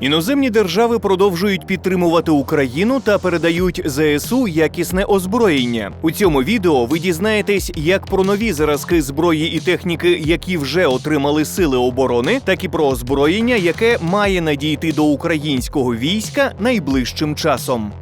Іноземні держави продовжують підтримувати Україну та передають ЗСУ якісне озброєння. У цьому відео ви дізнаєтесь як про нові зразки зброї і техніки, які вже отримали сили оборони, так і про озброєння, яке має надійти до українського війська найближчим часом.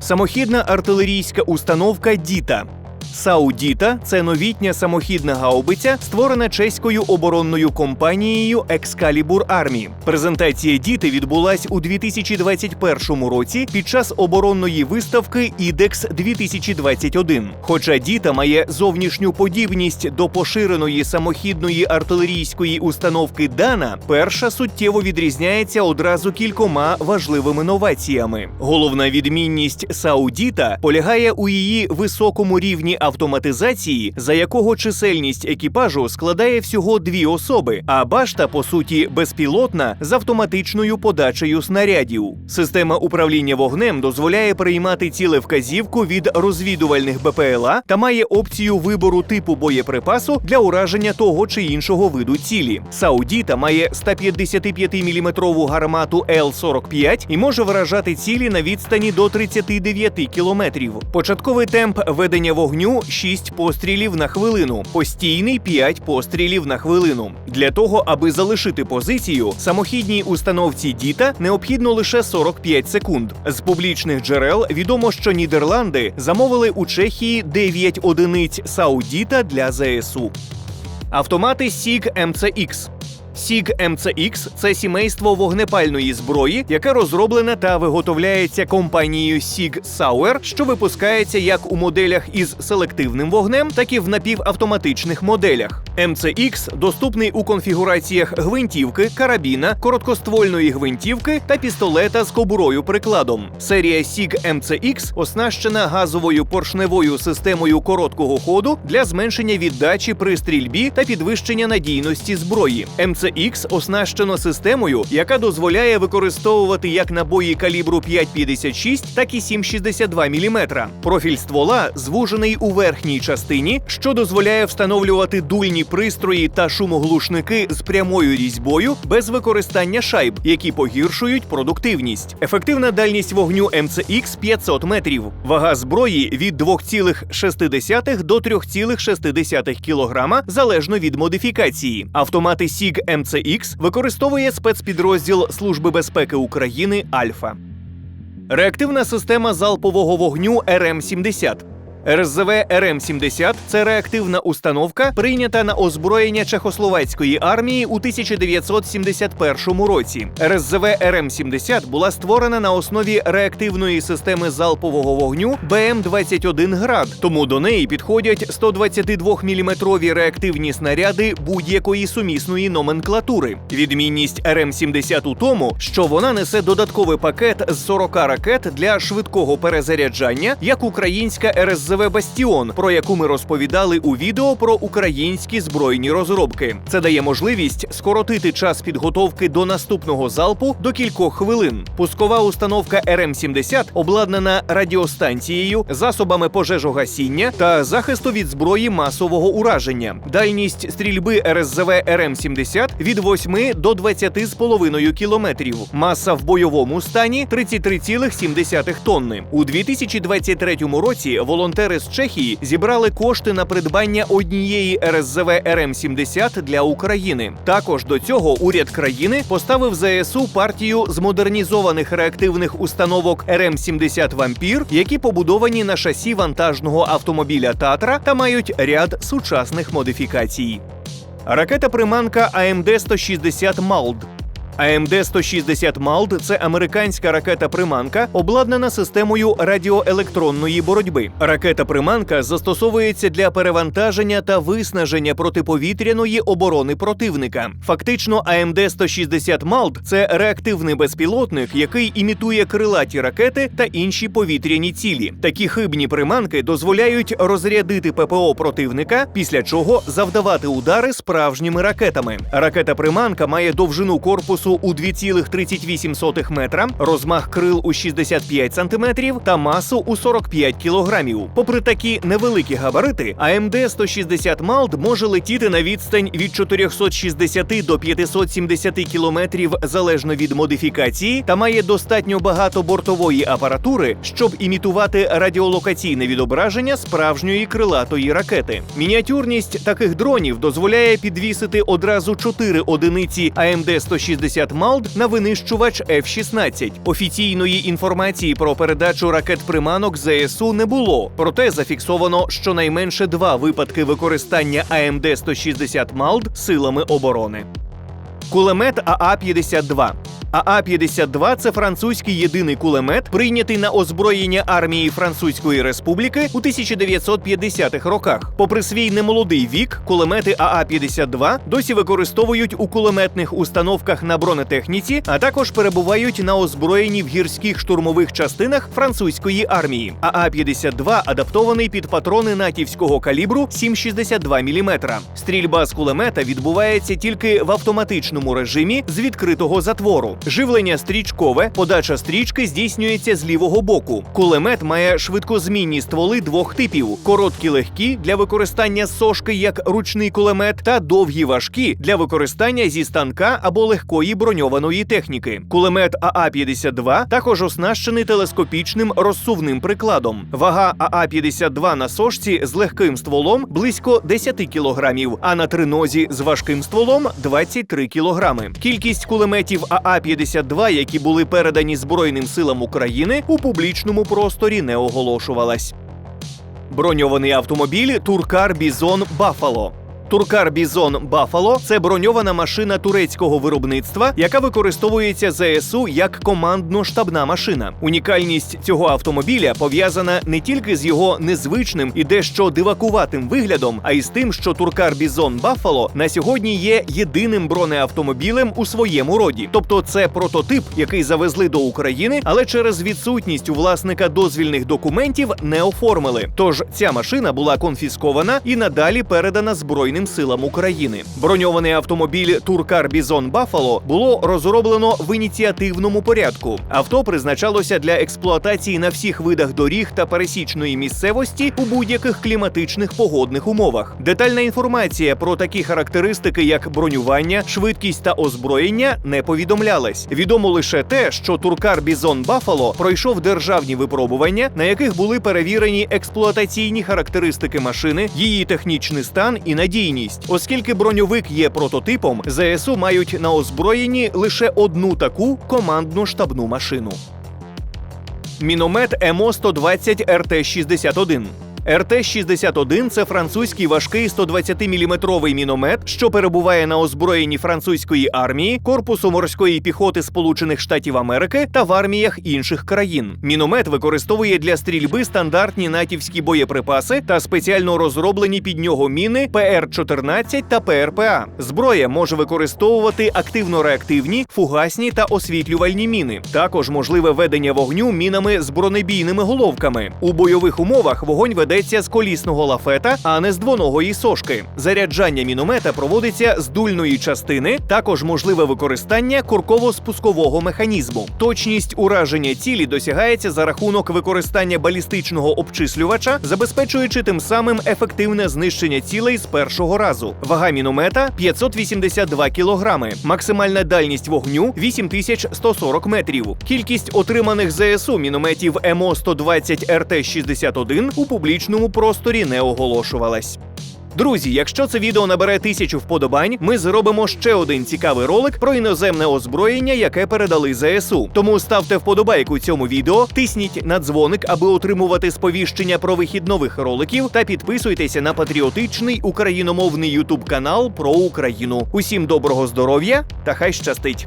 Самохідна артилерійська установка Діта. Саудіта це новітня самохідна гаубиця, створена чеською оборонною компанією Excalibur Army. Презентація діти відбулась у 2021 році під час оборонної виставки IDEX 2021. Хоча діта має зовнішню подібність до поширеної самохідної артилерійської установки Дана, перша суттєво відрізняється одразу кількома важливими новаціями. Головна відмінність Саудіта полягає у її високому рівні автоматизації, за якого чисельність екіпажу складає всього дві особи, а башта, по суті, безпілотна з автоматичною подачею снарядів. Система управління вогнем дозволяє приймати цілевказівку від розвідувальних БПЛА та має опцію вибору типу боєприпасу для ураження того чи іншого виду цілі. Саудіта має 155-мм гармату Л-45 і може вражати цілі на відстані до 39 кілометрів. Початковий темп ведення вогню 6 пострілів на хвилину, постійний 5 пострілів на хвилину. Для того, аби залишити позицію, самохідній установці Діта необхідно лише 45 секунд. З публічних джерел відомо, що Нідерланди замовили у Чехії 9 одиниць Саудіта для ЗСУ. Автомати SIG MCX. SIG MCX – це сімейство вогнепальної зброї, яке розроблене та виготовляється компанією SIG Sauer, що випускається як у моделях із селективним вогнем, так і в напівавтоматичних моделях. MCX доступний у конфігураціях гвинтівки, карабіна, короткоствольної гвинтівки та пістолета з кобурою прикладом. Серія SIG MCX оснащена газовою поршневою системою короткого ходу для зменшення віддачі при стрільбі та підвищення надійності зброї. MCX оснащено системою, яка дозволяє використовувати як набої калібру 5,56, так і 7,62 мм. Профіль ствола звужений у верхній частині, що дозволяє встановлювати дульні пристрої та шумоглушники з прямою різьбою без використання шайб, які погіршують продуктивність. Ефективна дальність вогню MCX 500 метрів. Вага зброї від 2,6 до 3,6 кг залежно від модифікації. Автомати SIG MCX використовує спецпідрозділ Служби безпеки України Альфа. Реактивна система залпового вогню РМ-70. РСЗВ РМ-70 – це реактивна установка, прийнята на озброєння Чехословацької армії у 1971 році. РСЗВ РМ-70 була створена на основі реактивної системи залпового вогню БМ-21 град, тому до неї підходять 122-мм реактивні снаряди будь-якої сумісної номенклатури. Відмінність РМ-70 у тому, що вона несе додатковий пакет з 40 ракет для швидкого перезаряджання, як українська РСЗВ РСЗВ Бастіон, про яку ми розповідали у відео про українські збройні розробки. Це дає можливість скоротити час підготовки до наступного залпу до кількох хвилин. Пускова установка РМ-70 обладнана радіостанцією, засобами пожежогасіння та захисту від зброї масового ураження. Дальність стрільби РСЗВ РМ-70 від 8 до 20,5 кілометрів. Маса в бойовому стані 33,7 тонни. У 2023 році волонтери волонтери з Чехії зібрали кошти на придбання однієї РСЗВ РМ-70 для України. Також до цього уряд країни поставив ЗСУ партію з модернізованих реактивних установок РМ-70 Вампір, які побудовані на шасі вантажного автомобіля Татра та мають ряд сучасних модифікацій. Ракета приманка АМД 160 Малд АМД 160 МАЛД це американська ракета-приманка, обладнана системою радіоелектронної боротьби. Ракета-приманка застосовується для перевантаження та виснаження протиповітряної оборони противника. Фактично, АМД 160 МАЛД це реактивний безпілотник, який імітує крилаті ракети та інші повітряні цілі. Такі хибні приманки дозволяють розрядити ППО противника, після чого завдавати удари справжніми ракетами. Ракета-приманка має довжину корпусу корпусу у 2,38 метра, розмах крил у 65 см та масу у 45 кілограмів. Попри такі невеликі габарити, AMD 160 Малд може летіти на відстань від 460 до 570 кілометрів залежно від модифікації та має достатньо багато бортової апаратури, щоб імітувати радіолокаційне відображення справжньої крилатої ракети. Мініатюрність таких дронів дозволяє підвісити одразу чотири одиниці AMD 160 Малд на винищувач F-16. Офіційної інформації про передачу ракет-приманок ЗСУ не було, проте зафіксовано щонайменше два випадки використання АМД 160 Малд силами оборони. Кулемет АА-52. АА-52 – це французький єдиний кулемет, прийнятий на озброєння армії Французької Республіки у 1950-х роках. Попри свій немолодий вік, кулемети АА-52 досі використовують у кулеметних установках на бронетехніці, а також перебувають на озброєнні в гірських штурмових частинах французької армії. АА-52 адаптований під патрони натівського калібру 7,62 мм. Стрільба з кулемета відбувається тільки в автоматичному режимі з відкритого затвору. Живлення стрічкове, подача стрічки здійснюється з лівого боку. Кулемет має швидкозмінні стволи двох типів: короткі легкі для використання сошки як ручний кулемет, та довгі важкі для використання зі станка або легкої броньованої техніки. Кулемет АА-52 також оснащений телескопічним розсувним прикладом. Вага АА-52 на сошці з легким стволом близько 10 кілограмів, а на тринозі з важким стволом 23 кілограми. Кількість кулеметів АА-52, які були передані Збройним силам України, у публічному просторі не оголошувалась. Броньований автомобіль Туркар Бізон Бафало. Туркар Бізон Бафало це броньована машина турецького виробництва, яка використовується ЗСУ як командно-штабна машина. Унікальність цього автомобіля пов'язана не тільки з його незвичним і дещо дивакуватим виглядом, а й з тим, що Туркар Бізон Бафало на сьогодні є єдиним бронеавтомобілем у своєму роді. Тобто, це прототип, який завезли до України, але через відсутність у власника дозвільних документів не оформили. Тож ця машина була конфіскована і надалі передана збройним силам України. Броньований автомобіль Туркар Бізон Бафало було розроблено в ініціативному порядку. Авто призначалося для експлуатації на всіх видах доріг та пересічної місцевості у будь-яких кліматичних погодних умовах. Детальна інформація про такі характеристики, як бронювання, швидкість та озброєння, не повідомлялась. Відомо лише те, що Туркар Бізон Бафало пройшов державні випробування, на яких були перевірені експлуатаційні характеристики машини, її технічний стан і надійність. Оскільки броньовик є прототипом, ЗСУ мають на озброєнні лише одну таку командну штабну машину. Міномет ЕМО 120 РТ 61 РТ-61 – це французький важкий 120-мм міномет, що перебуває на озброєнні французької армії, корпусу морської піхоти Сполучених Штатів Америки та в арміях інших країн. Міномет використовує для стрільби стандартні натівські боєприпаси та спеціально розроблені під нього міни ПР-14 та ПРПА. Зброя може використовувати активно-реактивні, фугасні та освітлювальні міни. Також можливе ведення вогню мінами з бронебійними головками. У бойових умовах вогонь веде ведеться з колісного лафета, а не з двоногої сошки. Заряджання міномета проводиться з дульної частини. Також можливе використання курково-спускового механізму. Точність ураження цілі досягається за рахунок використання балістичного обчислювача, забезпечуючи тим самим ефективне знищення цілей з першого разу. Вага міномета 582 кілограми. Максимальна дальність вогню 8140 метрів. Кількість отриманих ЗСУ мінометів МО 120 РТ 61 у публічному просторі не оголошувалась. Друзі, якщо це відео набере тисячу вподобань, ми зробимо ще один цікавий ролик про іноземне озброєння, яке передали ЗСУ. Тому ставте вподобайку цьому відео, тисніть на дзвоник, аби отримувати сповіщення про вихід нових роликів, та підписуйтеся на патріотичний україномовний ютуб канал про Україну. Усім доброго здоров'я та хай щастить!